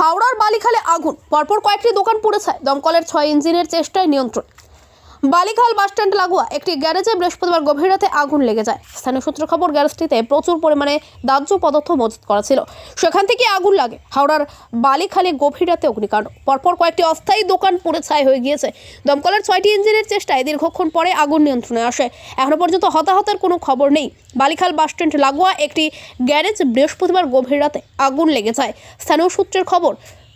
হাওড়ার বালিখালে আগুন। পরপর কয়েকটি দোকান পুড়েছে দমকলের ছয় ইঞ্জিনের চেষ্টায় নিয়ন্ত্রণ। বালিখাল বাসস্ট্যান্ড লাগোয়া একটি গ্যারেজে বৃহস্পতিবার গভীর রাতে আগুন লেগে যায়। স্থানীয় সূত্র খবর, গ্যারেজটিতে প্রচুর পরিমাণে দাহ্য পদার্থ মজুত করা ছিল। সেখান থেকে আগুন লাগে। হাওড়ার বালিখালে গভীর রাতে অগ্নিকাণ্ড। পরপর কয়েকটি অস্থায়ী দোকান পুড়ে ছাই হয়ে গিয়েছে। দমকলের ছয়টি ইঞ্জিনের চেষ্টায় দীর্ঘক্ষণ পরে আগুন নিয়ন্ত্রণে আসে। এখনও পর্যন্ত হতাহতের কোনো খবর নেই। বালিখাল বাসস্ট্যান্ড লাগোয়া একটি গ্যারেজ বৃহস্পতিবার গভীর রাতে আগুন লেগে যায়। স্থানীয় সূত্রের খবর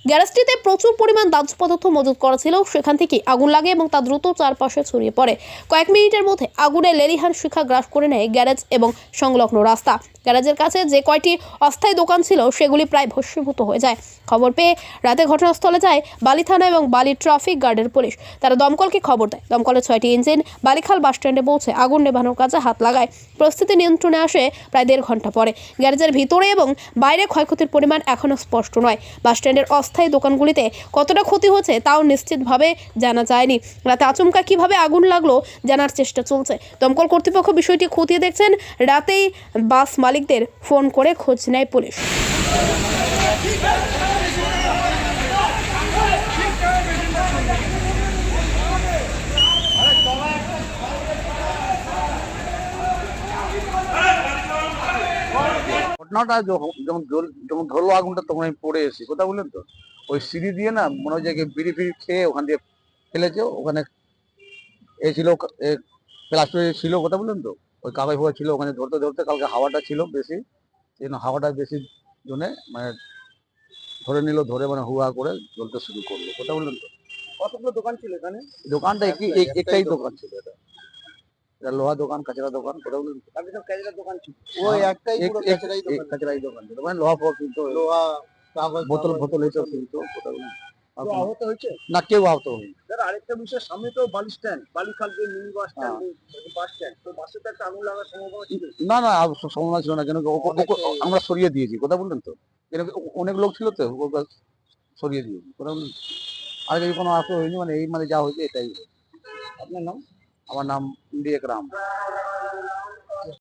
গ্যারেজটিতে প্রচুর পরিমাণ দাহ্য পদার্থ মজুত করা ছিল। সেখান থেকে আগুন লাগে এবং তা দ্রুত চারপাশে ছড়িয়ে পড়ে। কয়েক মিনিটের মধ্যে আগুনে লেলিহান শিখা গ্রাস করে নেয় গ্যারেজ এবং সংলগ্ন রাস্তা। গ্যারেজের কাছে যে কয়টি অস্থায়ী দোকান ছিল, সেগুলি প্রায় ভস্মীভূত হয়ে যায়। খবর পেয়ে রাতে ঘটনাস্থলে যায় বালি থানা এবং বালি ট্রাফিক গার্ডের পুলিশ। তারা দমকলকে খবর দেয়। দমকলের ছয়টি ইঞ্জিন বালিখাল বাসস্ট্যান্ডে পৌঁছে আগুন নেভানোর কাজে হাত লাগায়। পরিস্থিতি নিয়ন্ত্রণে আসে প্রায় দেড় ঘণ্টা পরে। গ্যারেজের ভিতরে এবং বাইরে ক্ষয়ক্ষতির পরিমাণ এখনও স্পষ্ট নয়। বাসস্ট্যান্ডের অস্থায়ী দোকানগুলিতে কতটা ক্ষতি হচ্ছে তাও নিশ্চিতভাবে জানা যায়নি। রাতে আচমকা কীভাবে আগুন লাগল জানার চেষ্টা চলছে। দমকল কর্তৃপক্ষ বিষয়টি খতিয়ে দেখছেন, রাতেই বাস মালিকদের ফোন করে খোঁজ নেয় পুলিশ। ঘটনাটা যখন যেমন যখন ধরলো আগুনটা তখন আমি পড়ে এসেছি। কথা বললেন তো? ওই সিঁড়ি দিয়ে না মনে হয় যে বিড়ি ফিড়ি খেয়ে ওখান দিয়ে ফেলেছে ওখানে এ ছিল প্লাস্টিক ছিল কথা বললেন তো? ওই কাগজ ফাগজ ছিল ওখানে ধরতে ধরতে কালকে হাওয়াটা ছিল বেশি সেই জন্য হাওয়াটা বেশি জন্য মানে ধরে নিল ধরে মানে হুয়া করে জ্বলতে শুরু করল কথা বললেন তো? কতগুলো দোকান ছিল এখানে? দোকানটা একটাই দোকান ছিল এটা। লোহা দোকান কাঁচরা দোকান কথা বললেন তো? সব ক্যাজের দোকান ছিল। ওই একটাই পুরো এক দোকান। কাঁচরাই দোকান ছিল। মানে লোহা ফোয়া কিনতো লোহা কাগজ বোতল বোতল এইসব কিনতো কথা বললেন কেউ আহত হয়েছে? না কেউ আহত হয়নি। স্যার আরেকটা বিষয় সামনে তো বালি স্ট্যান্ড বালিখাল যে mini bus stand bus stand তো বাসে তো একটা আগুন লাগার সম্ভাবনা ছিল? না না সম্ভাবনা ছিল না কেন ও- ও- ও- আমরা সরিয়ে দিয়েছি কথা বললেন তো? অনেক লোক ছিল তো সরিয়ে দিয়েছি কথা বললেন আর কিছু কোনো আহত হয়নি মানে এই মানে যা হয়েছে এটাই আপনার নাম? আমার নাম ইন্ডিয়া রাম